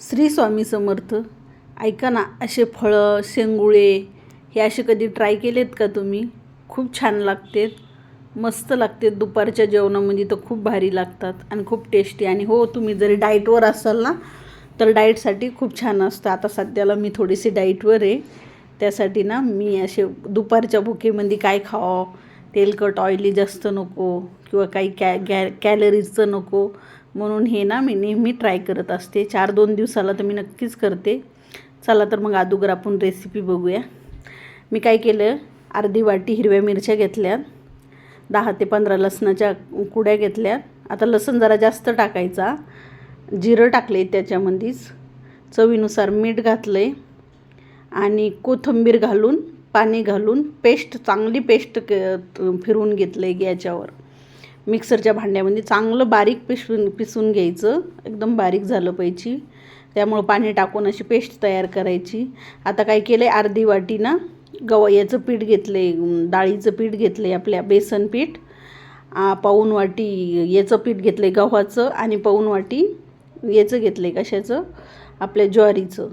श्री स्वामी समर्थ ऐका ना असे फळं शेंगुळे हे असे कधी ट्राय केलेत का तुम्ही? खूप छान लागतेत. मस्त लागते दुपारच्या जेवणामध्ये तर खूप भारी लागतात आणि खूप टेस्टी आणि हो तुम्ही जरी डाएटवर असाल ना तर डाईटसाठी खूप छान असतं. आता सध्याला मी थोडीशी डाईटवर आहे. त्यासाठी ना मी असे दुपारच्या भुकेमध्ये काय खावं? तेलकट ऑइली जास्त नको. किंवा काही कॅ गॅ कॅलरीजचं नको. म्हणून हे ना मी नेहमी ट्राय करत असते. चार दोन दिवसाला तर मी नक्कीच करते. चला तर मग अगोदर आपण रेसिपी बघूया. मी काय केलं? अर्धी वाटी हिरव्या मिरच्या घेतल्या. दहा ते पंधरा लसणाच्या कुड्या घेतल्या. आता लसण जरा जास्त टाकायचा. जिरं टाकले त्याच्यामध्येच. चवीनुसार मीठ घातलं आहे आणि कोथिंबीर घालून पाणी घालून पेस्ट चांगली पेस्ट क फिरवून घेतलं आहे याच्यावर. मिक्सरच्या भांड्यामध्ये चांगलं बारीक पिसून पिसून घ्यायचं. एकदम बारीक झालं पाहिजे. त्यामुळं पाणी टाकून अशी पेस्ट तयार करायची. आता काय केलं आहे अर्धी वाटी ना गव याचं पीठ घेतलं आहे डाळीचं पीठ घेतलं आहे आपल्या बेसन पीठ. पाऊन वाटी याचं पीठ घेतलं आहे गव्हाचं आणि पाऊन वाटी याचं घेतलं आहे कशाचं? आपल्या ज्वारीचं.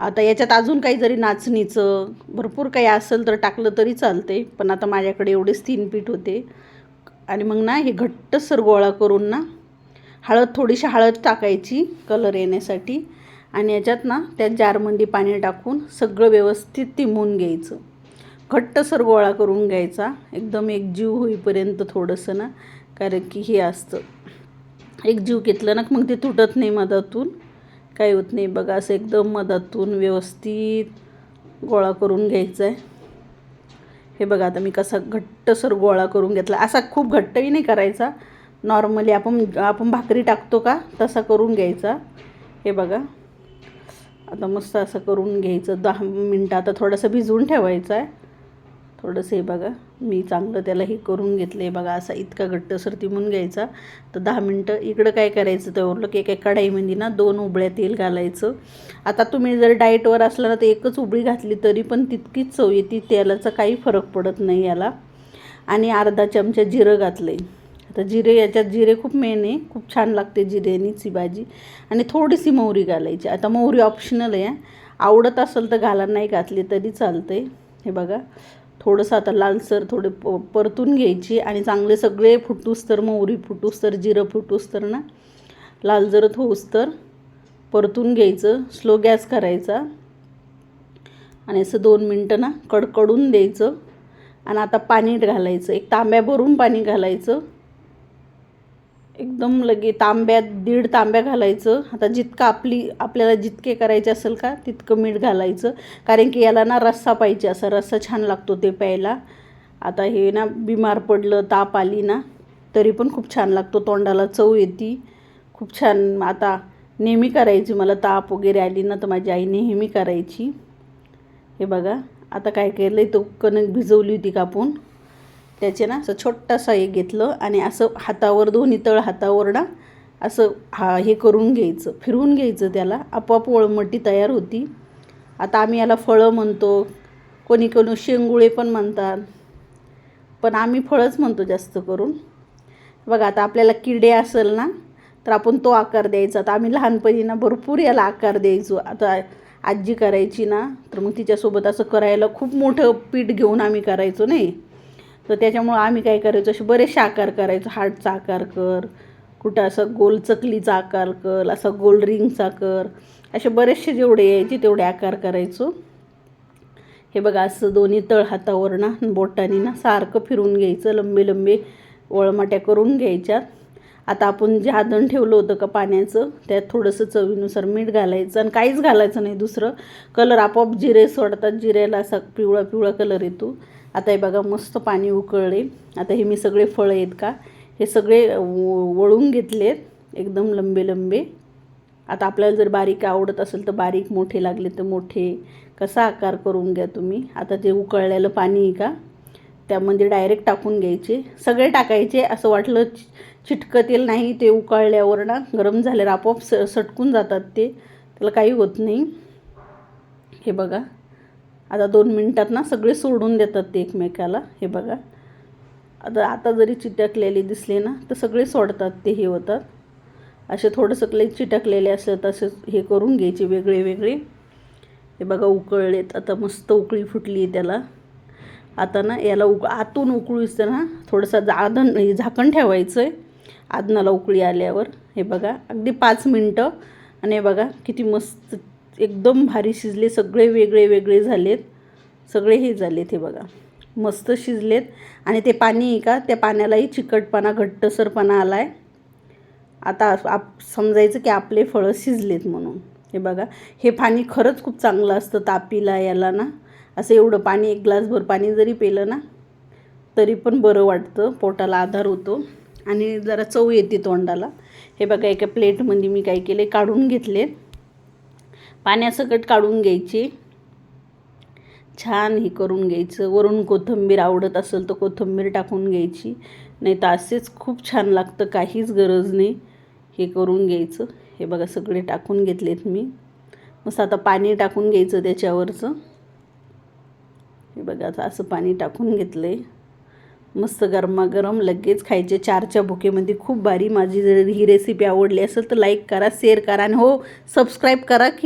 आता याच्यात अजून काही जरी नाचणीचं भरपूर काही असेल तर टाकलं तरी चालते पण आता माझ्याकडे एवढेच तीन पीठ होते. आणि मग ना हे घट्टसर गोळा करून ना हळद थोडीशी हळद टाकायची कलर येण्यासाठी. आणि याच्यात ना त्या जारमध्ये पाणी टाकून सगळं व्यवस्थित तिंबून घ्यायचं. घट्टसर गोळा करून घ्यायचा. एकदम एक जीव होईपर्यंत थोडंसं ना कारण की हे असतं. एक जीव घेतलं ना मग ते तुटत नाही मधातून. काही होत नाही. बघा असं एकदम मधातून व्यवस्थित गोळा करून घ्यायचा आहे हे बघा आता मी कसा घट्टसर गोळा करून घेतला. असा खूप घट्टही नाही करायचा. नॉर्मली आपण आपण भाकरी टाकतो का तसा करून घ्यायचा. हे बघा. आता मस्त असं करून घ्यायचं. दहा मिनटं आता थोडंसं भिजवून ठेवायचं आहे. थोडंसं हे बघा मी चांगलं त्याला हे करून घेतलं आहे बघा असा इतका घट्टसर तिमून घ्यायचा. तर दहा मिनटं इकडं काय करायचं तर उरलं की एका कढाईमध्ये ना दोन उबळ्या तेल घालायचं. आता तुम्ही जर डाएटवर असला ना तर एकच उबळी घातली तरी पण तितकीच चव येते तेलाचा काही फरक पडत नाही याला. आणि अर्धा चमचा जिरं घातलं आहे आता जिरे याच्यात जिरे खूप मेन आहे खूप छान लागते जिरेनीची भाजी. आणि थोडीशी मोहरी घालायची. आता मोहरी ऑप्शनल आहे आवडत असेल तर घाला नाही घातली तरी चालते हे बघा. थोडंसं आता लालसर थोडे प परतून घ्यायची आणि चांगले सगळे फुटूस तर मोहरी फुटूस तर जिरं फुटूस तर ना लाल जरत होऊस तर परतून घ्यायचं स्लो गॅस करायचा. आणि असं दोन मिनटं ना कडकडून द्यायचं. आणि आता पाणी घालायचं एक तांब्या भरून पाणी घालायचं. एकदम लगे तांब्यात दीड तांब्या घालायचं. आता जितकं आपली आपल्याला जितके करायचे असेल का तितकं मीठ घालायचं. कारण की याला ना रस्सा पाहिजे असा रस्सा छान लागतो ते प्यायला. आता हे ना बिमार पडलं ताप आली ना तरी पण खूप छान लागतो. तोंडाला चव येते. खूप छान आता नेहमी करायची. मला ताप वगैरे आली ना तर माझी आई नेहमी करायची. हे बघा आता काय केलं आहे तो कणक भिजवली होती कापून. त्याचे ना असं छोटासा हे घेतलं आणि असं हातावर दोन्ही तळ हातावर ना असं हा हे करून घ्यायचं फिरवून घ्यायचं त्याला. आपोआप वळमटी तयार होती. आता आम्ही याला फळं म्हणतो. कोणी कोणी शेंगुळे पण म्हणतात. पण आम्ही फळंच म्हणतो जास्त करून. बघा आता आपल्याला किडे असेल ना तर आपण तो आकार द्यायचा. आता आम्ही लहानपणी ना भरपूर याला आकार द्यायचो. आता आजी करायची ना तर मग तिच्यासोबत असं करायला खूप मोठं पीठ घेऊन आम्ही करायचो नाही? तर त्याच्यामुळं आम्ही काय करायचो असे बरेचसे आकार करायचो. हार्टचा आकार कर कुठं असं गोल चकलीचा आकार कर असा गोल रिंगचा कर. असे बरेचसे जेवढे यायचे तेवढे आकार करायचो. हे बघा असं दोन्ही तळ हातावर ना बोटांनी ना सारखं फिरून घ्यायचं लंबे लंबे वळमाट्या करून घ्यायच्यात आता आपण जे आदण ठेवलं होतं का पाण्याचं त्यात थोडंसं चवीनुसार मीठ घालायचं आणि काहीच घालायचं नाही. दुसरं कलर आपोआप जिरे सोडतात. जिऱ्याला असा पिवळा पिवळा कलर येतो. आता हे बघा मस्त पाणी उकळले. आता हे मी सगळे फळं आहेत का हे सगळे वळून घेतलेत. एकदम लंबे लंबे. आता आपल्याला जर बारीक आवडत असेल तर बारीक मोठे लागले तर मोठे. कसा आकार करून घ्या तुम्ही. आता ते उकळलेलं पाणी आहे का त्यामध्ये डायरेक्ट टाकून घ्यायचे. सगळे टाकायचे असं वाटलं चिटकतील नाही ते उकळल्यावर ना गरम झाल्यावर आपोआप स सटकून जातात ते. त्याला काही होत नाही. हे बघा. आता दोन मिनटात ना सगळे सोडून देतात ते एकमेकाला. हे बघा. आता आता जरी चिटकलेले दिसले ना तर सगळे सोडतात ते हे होतात. असे थोडंसं लई चिटकलेले असं तसे हे करून घ्यायचे वेगळे वेगळे. हे बघा उकळलेत. आता मस्त उकळी फुटली आहे त्याला. आता ना याला उक आतून उकळूच ना. थोडंसं जाधन झाकण ठेवायचं आहे आदनाला उकळी आल्यावर हे बघा अगदी पाच मिनटं. आणि हे बघा किती मस्त एकदम भारी शिजले सगळे वेगळे वेगळे झालेत. सगळे हे झालेत हे बघा. मस्त शिजलेत. आणि ते पाणी आहे का त्या पाण्यालाही चिकटपणा घट्टसरपणा आला आहे आता आप समजायचं की आपले फळं शिजलेत म्हणून. हे बघा हे पाणी खरंच खूप चांगलं असतं तापीला याला ना. असं एवढं पाणी एक ग्लासभर पाणी जरी पेलं ना तरी पण बरं वाटतं पोटाला आधार होतो. आणि जरा चव येते तोंडाला. हे बघा एका प्लेटमध्ये मी काय केले काढून घेतले. पाण्यासकट काढून घ्यायचे. छान हे करून घ्यायचं. वरून कोथिंबीर आवडत असेल तर कोथिंबीर टाकून घ्यायची. नाही तर असेच खूप छान लागतं काहीच गरज नाही. हे करून घ्यायचं. हे बघा सगळे टाकून घेतलेत मी. मस्त आता पाणी टाकून घ्यायचं त्याच्यावरचं. हे बघा आता असं पाणी टाकून घेतलं आहे मस्त गरमागरम लगेच खायचे. चारच्या भुकेमध्ये खूप भारी माझी जर ही रेसिपी आवडली असेल तर लाईक करा शेअर करा आणि हो सबस्क्राईब करा की